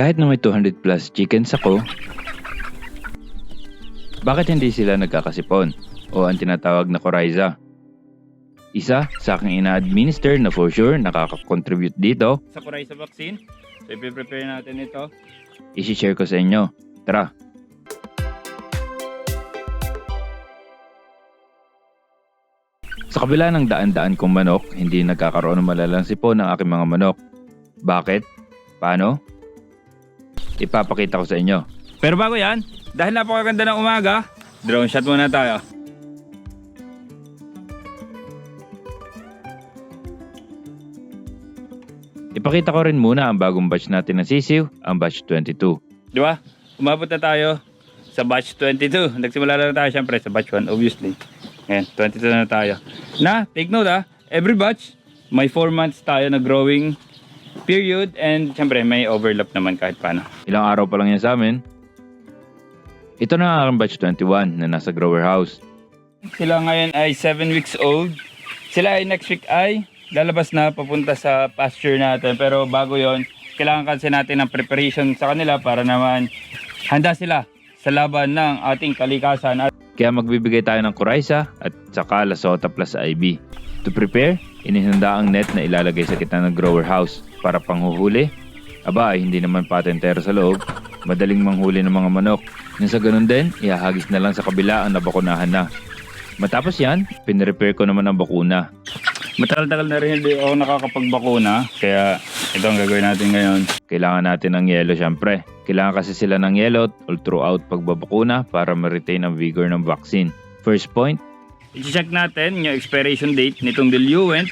Kahit na may 200 plus chickens ako, bakit hindi sila nagkakasipon o ang tinatawag na Coryza? Isa sa aking ina-administer na for sure nakaka-contribute dito. Sa Coryza vaccine, so ipiprepare natin ito. Isi-share ko sa inyo. Tara! Sa kabila ng daan-daan kong manok, hindi nagkakaroon ng malalang sipon ng aking mga manok. Bakit? Paano? Ipapakita ko sa inyo. Pero bago yan, dahil napakaganda ng umaga, drone shot muna tayo. Ipakita ko rin muna ang bagong batch natin ng sisiw, ang batch 22. Di ba? Umabot na tayo sa batch 22. Nagsimula na tayo syempre sa batch 1 obviously. Ngayon, 22 na tayo. Na, take note ah, every batch, may 4 months tayo na growing period and syempre may overlap naman kahit paano. Ilang araw pa lang yan sa amin. Ito na ang batch 21 na nasa grower house. Sila ngayon ay 7 weeks old. Sila ay next week ay lalabas na papunta sa pasture natin. Pero bago yon kailangan kasi natin ng preparation sa kanila para naman handa sila sa laban ng ating kalikasan. Kaya magbibigay tayo ng Coryza at saka Lasota plus IB. To prepare, inihanda ang net na ilalagay sa gitna ng grower house para panghuhuli. Aba ay hindi naman patentero sa loob, madaling manghuli ng mga manok. Nang sa ganun din, ihahagis na lang sa kabila ang nabakunahan na. Matapos yan, pinrepair ko naman ang bakuna. Matagal-tagal na rin hindi ako nakakapagbakuna, kaya ito ang gagawin natin ngayon. Kailangan natin ng yelo syempre. Kailangan kasi sila ng yelo all throughout pagbabakuna para ma-retain ang vigor ng vaccine. First point, i-check natin yung expiration date nitong diluent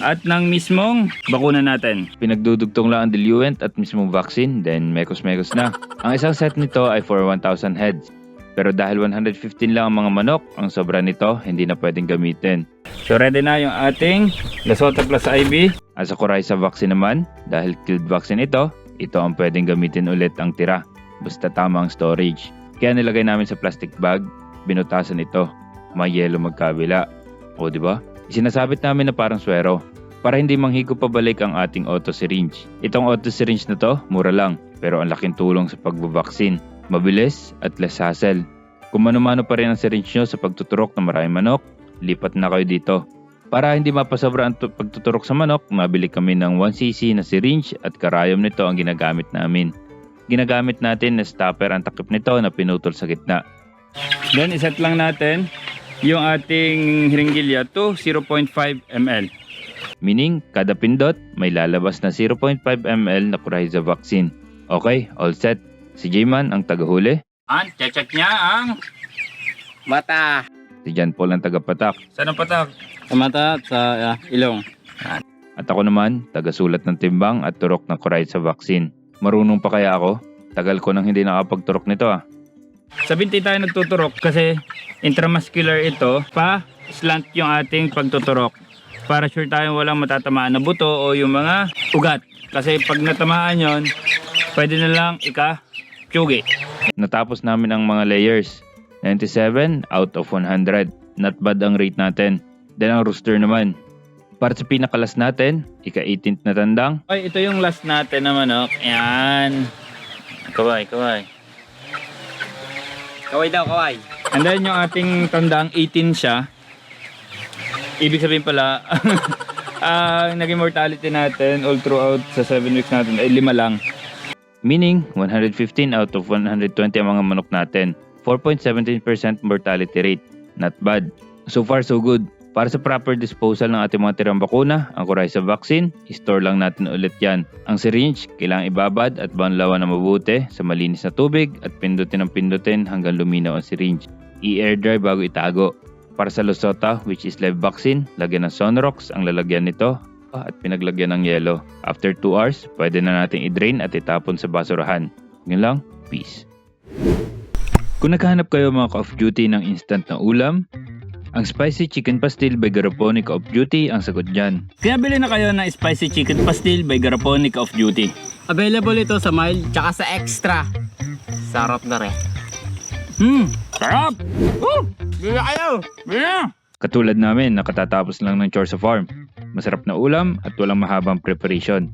at ng mismong bakuna natin. Pinagdudugtong lang ang diluent at mismong vaccine, then mekos-mekos na. Ang isang set nito ay for 1,000 heads. Pero dahil 115 lang ang mga manok, ang sobra nito hindi na pwedeng gamitin. So ready na yung ating Lasota plus IB. As a Coryza vaccine naman, dahil killed vaccine ito, ito ang pwedeng gamitin ulit ang tira. Basta tama ang storage. Kaya nilagay namin sa plastic bag, binutasan ito. May yelo magkabila. O di ba? Isinasabit namin na parang swero para hindi manghigo pabalik ang ating auto syringe. Itong auto syringe na to, mura lang, pero ang laking tulong sa pagbabaksin. Mabilis at less hassle. Kung mano-mano pa rin ang syringe nyo sa pagtuturok ng maraming manok, lipat na kayo dito. Para hindi mapasobra ang tu- pagtuturok sa manok, mabili kami ng 1cc na syringe at karayom nito ang ginagamit namin. Ginagamit natin na stopper ang takip nito na pinutol sa gitna. Then iset lang natin yung ating hiringgilya to 0.5 ml. Meaning, kada pindot may lalabas na 0.5 ml na Coryza vaccine. Okay, all set. Si J-Man ang tagahuli. An, check niya ang Mata. si John Paul ang tagapatak. Saan ang patak? Sa mata at sa ah, ilong. At ako naman, tagasulat ng timbang at turok ng Coryza vaccine. Marunong pa kaya ako? Tagal ko nang hindi nakapagturok nito ah. Sa binti tayo nagtuturok kasi intramuscular ito pa slant yung ating pagtuturok. Para sure tayong walang matatamaan na buto o yung mga ugat. Kasi pag natamaan yon, pwede na lang ika tsugi. Natapos namin ang mga layers. 97 out of 100. Not bad ang rate natin. Then ang rooster naman. Para sa pinakalas natin, ika-18th na tandang. Ay, ito yung last natin na manok. Yan. Kaway, kaway. Kaway daw, kaway. And then yung ating tandang 18 siya. Ibig sabihin pala, ang naging mortality natin all throughout sa 7 weeks natin ay lima lang. Meaning, 115 out of 120 ang mga manok natin. 4.17% mortality rate. Not bad. So far, so good. Para sa proper disposal ng ating mga tirang bakuna, ang Coryza vaccine, store lang natin ulit yan. Ang syringe, kailangang ibabad at banlawan na mabuti sa malinis na tubig at pindutin ang pindutin hanggang luminaw ang syringe. I-air dry bago itago. Para sa Lusota, which is live vaccine, lagyan ng Sonrox ang lalagyan nito at pinaglagyan ng yelo. After 2 hours, pwede na nating i-drain at itapon sa basurahan. Yun lang, peace. Kung naghahanap kayo mga ka-off duty ng instant na ulam, ang Spicy Chicken Pastil by Garaponi Ka-Off Duty ang sagot dyan. Kaya bili na kayo ng Spicy Chicken Pastil by Garaponi Ka-Off Duty. Available ito sa mild tsaka sa extra. Sarap na rin. Hmm, sarap! Woo! Bili na kayo! Bili na! Katulad namin, nakatatapos lang ng chores sa farm. Masarap na ulam at walang mahabang preparation.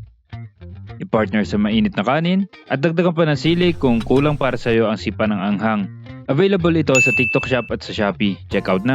i-partner sa mainit na kanin, at dagdagan pa ng sili kung kulang para sa'yo ang sipa ng anghang. Available ito sa TikTok Shop at sa Shopee. Check out na!